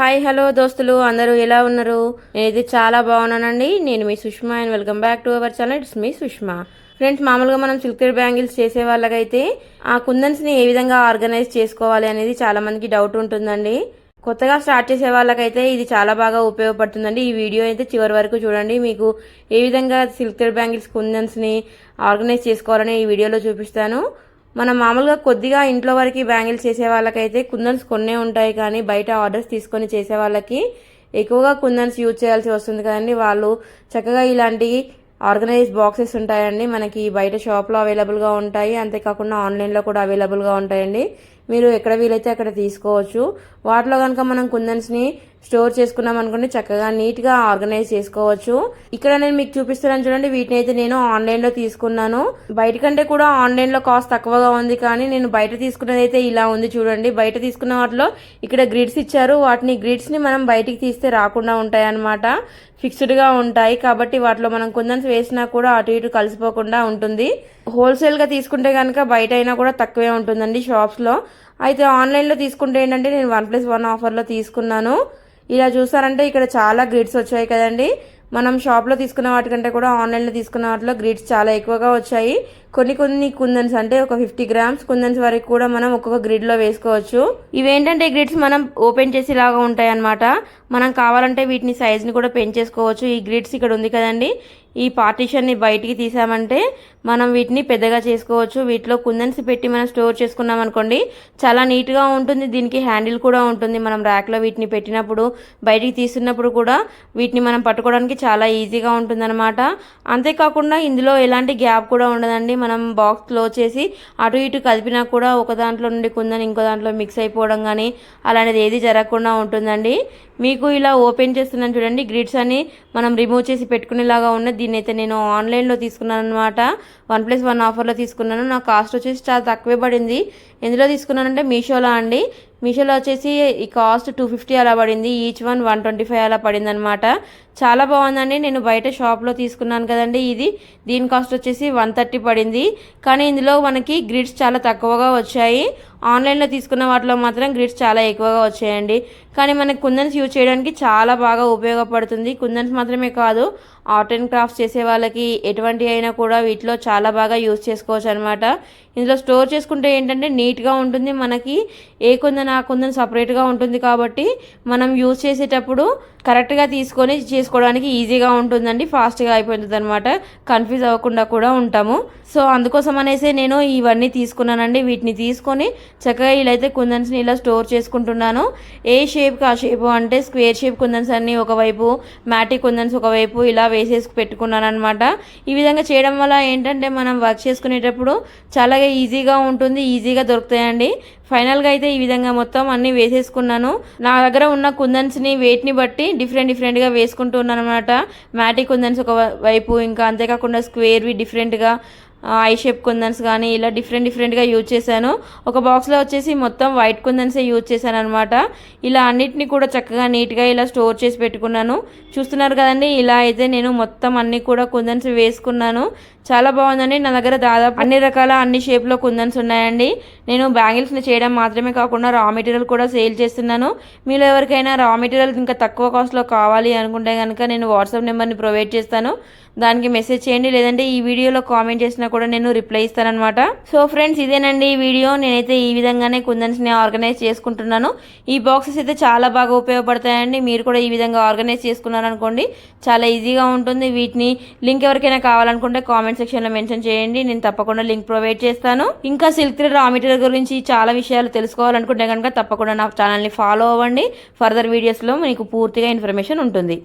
Hi hello దోస్తులు అందరూ ఎలా ఉన్నారు? నేనైతే చాలా బాగున్నానండి. నేను మీ Sushma and welcome back to our channel. It's me Sushma. Friends మామూలుగా మనం సిల్క్ థ్రెడ్ బ్యాంగిల్స్ చేసే వాళ్ళకైతే ఆ కుందన్స్ని ఏ విధంగా ఆర్గనైజ్ చేసుకోవాలి అనేది చాలా మందికి డౌట్ ఉంటుందండి. కొత్తగా స్టార్ట్ చేసే వాళ్ళకైతే ఇది చాలా బాగా ఉపయోగపడుతుందండి. ఈ వీడియో అయితే చివరి వరకు చూడండి. మీకు ఏ విధంగా సిల్క్ థ్రెడ్ బ్యాంగిల్స్ కుందన్స్ని ఆర్గనైజ్ చేసుకోవాలని ఈ వీడియోలో చూపిస్తాను. మనం మామూలుగా కొద్దిగా ఇంట్లో వరకు బ్యాంగిల్స్ చేసే వాళ్ళకైతే కుందన్స్ కొన్నే ఉంటాయి కానీ బయట ఆర్డర్స్ తీసుకొని చేసే వాళ్ళకి ఎక్కువగా కుందన్స్ యూజ్ చేయాల్సి వస్తుంది కదండి. వాళ్ళు చక్కగా ఇలాంటి ఆర్గనైజ్ బాక్సెస్ ఉంటాయండి. మనకి బయట షాప్లో అవైలబుల్గా ఉంటాయి. అంతేకాకుండా ఆన్లైన్లో కూడా అవైలబుల్గా ఉంటాయండి. మీరు ఎక్కడ వీలైతే అక్కడ తీసుకోవచ్చు. వాటిలో కనుక మనం కుందన్స్ని స్టోర్ చేసుకున్నాం అనుకోండి చక్కగా నీట్గా ఆర్గనైజ్ చేసుకోవచ్చు. ఇక్కడ నేను మీకు చూపిస్తున్నాను చూడండి వీటిని అయితే నేను ఆన్లైన్లో తీసుకున్నాను. బయట కంటే కూడా ఆన్లైన్లో కాస్ట్ తక్కువగా ఉంది కానీ నేను బయట తీసుకున్నది అయితే ఇలా ఉంది చూడండి. బయట తీసుకున్న వాటిలో ఇక్కడ గ్రిడ్స్ ఇచ్చారు. వాటిని గ్రిడ్స్ని మనం బయటికి తీస్తే రాకుండా ఉంటాయన్నమాట. ఫిక్స్డ్గా ఉంటాయి కాబట్టి వాటిలో మనం కుందన్స్ వేసినా కూడా అటు ఇటు కలిసిపోకుండా ఉంటుంది. హోల్సేల్గా తీసుకుంటే కనుక బయట అయినా కూడా తక్కువే ఉంటుందండి షాప్స్లో. అయితే ఆన్లైన్లో తీసుకుంటే ఏంటంటే నేను వన్ ప్లస్ వన్ ఆఫర్లో తీసుకున్నాను. ఇలా చూసారంటే ఇక్కడ చాలా గ్రిడ్స్ వచ్చాయి కదండి. మనం షాప్లో తీసుకున్న వాటికంటే కూడా ఆన్లైన్లో తీసుకున్న వాటిలో గ్రిడ్స్ చాలా ఎక్కువగా వచ్చాయి. కొన్ని కొన్ని కుందన్స్ అంటే ఒక ఫిఫ్టీ గ్రామ్స్ కుందన్స్ వరకు కూడా మనం ఒక్కొక్క గ్రిడ్లో వేసుకోవచ్చు. ఇవేంటంటే గ్రిడ్స్ మనం ఓపెన్ చేసేలాగా ఉంటాయి అనమాట మనం కావాలంటే వీటిని సైజ్ని కూడా పెంచేసుకోవచ్చు. ఈ గ్రిడ్స్ ఇక్కడ ఉంది కదండి. ఈ పార్టీషన్ని బయటికి తీసామంటే మనం వీటిని పెద్దగా చేసుకోవచ్చు. వీటిలో కుందన్స్ పెట్టి మనం స్టోర్ చేసుకున్నాం అనుకోండి చాలా నీట్గా ఉంటుంది. దీనికి హ్యాండిల్ కూడా ఉంటుంది. మనం ర్యాక్లో వీటిని పెట్టినప్పుడు బయటికి తీస్తున్నప్పుడు కూడా వీటిని మనం పట్టుకోవడానికి చాలా ఈజీగా ఉంటుందన్నమాట. అంతేకాకుండా ఇందులో ఎలాంటి గ్యాప్ కూడా ఉండదండి. మనం బాక్స్ క్లోజ్ చేసి అటు ఇటు కలిపినా కూడా ఒక దాంట్లో నుండి కుందని ఇంకో దాంట్లో మిక్స్ అయిపోవడం కానీ అలాంటిది ఏది జరగకుండా ఉంటుందండి. మీకు ఇలా ఓపెన్ చేస్తున్నాను చూడండి. గ్రిడ్స్ అని మనం రిమూవ్ చేసి పెట్టుకునేలాగా ఉన్నది. దీన్ని అయితే నేను ఆన్లైన్లో తీసుకున్నాను అనమాట వన్ ప్లస్ వన్ ఆఫర్లో తీసుకున్నాను. నా కాస్ట్ వచ్చేసి చాలా తక్కువే పడింది. ఎందులో తీసుకున్నానంటే మీషోలో అండి. మీషోలో వచ్చేసి ఈ కాస్ట్ టూ ఫిఫ్టీ అలా పడింది. Each one one twenty five అలా పడింది అనమాట చాలా బాగుందండి. నేను బయట షాప్లో తీసుకున్నాను కదండి ఇది. దీని కాస్ట్ వచ్చేసి వన్ థర్టీ పడింది. కానీ ఇందులో మనకి గ్రిడ్స్ చాలా తక్కువగా వచ్చాయి. ఆన్లైన్లో తీసుకున్న వాటిలో మాత్రం గ్రిడ్స్ చాలా ఎక్కువగా వచ్చాయండి. కానీ మనకి కుందన్స్ యూజ్ చేయడానికి చాలా బాగా ఉపయోగపడుతుంది. కుందన్స్ మాత్రమే కాదు ఆర్ట్ అండ్ క్రాఫ్ట్స్ చేసే వాళ్ళకి ఎటువంటి అయినా కూడా వీటిలో చాలా బాగా యూజ్ చేసుకోవచ్చు అనమాట ఇందులో స్టోర్ చేసుకుంటే ఏంటంటే నీట్గా ఉంటుంది మనకి. ఏ కుందన్ నాకు కుందన్ సపరేట్గా ఉంటుంది కాబట్టి మనం యూజ్ చేసేటప్పుడు కరెక్ట్గా తీసుకొని చేసుకోవడానికి ఈజీగా ఉంటుందండి ఫాస్ట్గా అయిపోతుంది అనమాట కన్ఫ్యూజ్ అవ్వకుండా కూడా ఉంటాము. సో అందుకోసం అనేసి నేను ఇవన్నీ తీసుకున్నానండి. వీటిని తీసుకొని చక్కగా ఇలా అయితే కుందన్స్ని ఇలా స్టోర్ చేసుకుంటున్నాను. ఏ షేప్కి ఆ షేపు అంటే స్క్వేర్ షేప్ కుందన్స్ అన్ని ఒకవైపు మ్యాటి కుందన్స్ ఒకవైపు ఇలా వేసేసి పెట్టుకున్నాను అనమాట ఈ విధంగా చేయడం వల్ల ఏంటంటే మనం వర్క్ చేసుకునేటప్పుడు చాలా ఈజీగా ఉంటుంది ఈజీగా దొరుకుతాయండి. ఫైనల్గా అయితే ఈ విధంగా మొత్తం అన్నీ వేసేసుకున్నాను. నా దగ్గర ఉన్న కుందన్స్ని వెయిట్ని బట్టి డిఫరెంట్ డిఫరెంట్గా వేసుకుంటున్నాను అనమాట మ్యాటిక్ కుందన్స్ ఒక వైపు ఇంకా అంతేకాకుండా స్క్వేర్వి డిఫరెంట్గా ఐ షేప్ కుందన్స్ కానీ ఇలా డిఫరెంట్ డిఫరెంట్గా యూజ్ చేశాను. ఒక బాక్స్లో వచ్చేసి మొత్తం వైట్ కుందన్సే యూజ్ చేశాను అనమాట ఇలా అన్నిటిని కూడా చక్కగా నీట్గా ఇలా స్టోర్ చేసి పెట్టుకున్నాను. చూస్తున్నారు కదండి ఇలా అయితే నేను మొత్తం అన్ని కూడా కుందన్స్ వేసుకున్నాను. చాలా బాగుందండి. నా దగ్గర దాదాపు అన్ని రకాల అన్ని షేప్లో కుందన్స్ ఉన్నాయండి. నేను బ్యాంగిల్స్ని చేయడం మాత్రమే కాకుండా రా మెటీరియల్ కూడా సేల్ చేస్తున్నాను. మీరు ఎవరికైనా రా మెటీరియల్ ఇంకా తక్కువ కాస్ట్లో కావాలి అనుకుంటే కనుక నేను వాట్సాప్ నెంబర్ని ప్రొవైడ్ చేస్తాను. దానికి మెసేజ్ చేయండి. లేదంటే ఈ వీడియోలో కామెంట్ చేసినా కూడా నేను రిప్లై ఇస్తానమాట సో ఫ్రెండ్స్ ఇదేనండి ఈ వీడియో నేనైతే ఈ విధంగానే కుందన్స్ని ఆర్గనైజ్ చేసుకుంటున్నాను. ఈ బాక్సెస్ అయితే చాలా బాగా ఉపయోగపడతాయండి. మీరు కూడా ఈ విధంగా ఆర్గనైజ్ చేసుకున్నారనుకోండి చాలా ఈజీగా ఉంటుంది. వీటిని లింక్ ఎవరికైనా కావాలనుకుంటే కామెంట్ సెక్షన్లో మెన్షన్ చేయండి. నేను తప్పకుండా లింక్ ప్రొవైడ్ చేస్తాను. ఇంకా సిల్క్ థ్రెడ్ రా మెటీరియల్ గురించి చాలా విషయాలు తెలుసుకోవాలనుకుంటే కనుక తప్పకుండా నా ఛానల్ని ఫాలో అవ్వండి. ఫర్దర్ వీడియోస్లో మీకు పూర్తిగా ఇన్ఫర్మేషన్ ఉంటుంది.